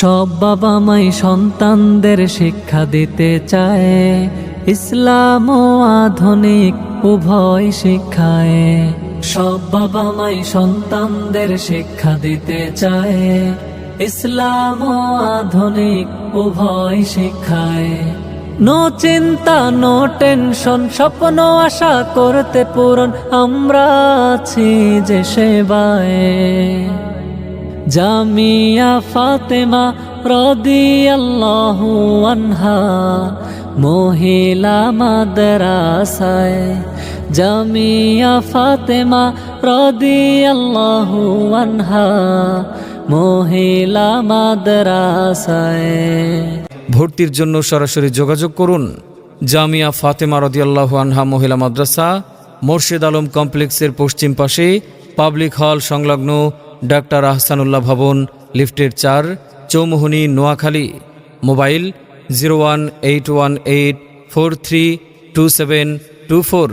সব বাবা মাই সন্তানদের শিক্ষা দিতে চায়। ইসলাম ও আধুনিক উভয় শিক্ষায়। সব বাবা মাই সন্তানদের শিক্ষা দিতে চায়। ইসলাম ও আধুনিক উভয় শিক্ষায়। নো চিন্তা, নো টেনশন, স্বপ্ন, আশা করতে পূরণ। আমরা আছি যে সেবায়। জামিয়া ফাতেমা রদিয়াল্লাহু আনহা, মহিলা মাদ্রাসায়। জামিয়া ফাতেমা রদিয়াল্লাহু আনহা, মহিলা মাদ্রাসায়। ভর্তির জন্য সরাসরি যোগাযোগ করুন। জামিয়া ফাতেমা রদিয়াল্লাহু আনহা, মহিলা মাদ্রাসা, মোর্শেদ আলম কমপ্লেক্সের পশ্চিম পাশে পাবলিক হল সংলগ্ন ডাক্তার আহসানুল্লাহ ভবন, লিফটের চার, Chaumohani, Noakhali. Mobile zero one eight one eight four three two seven two four.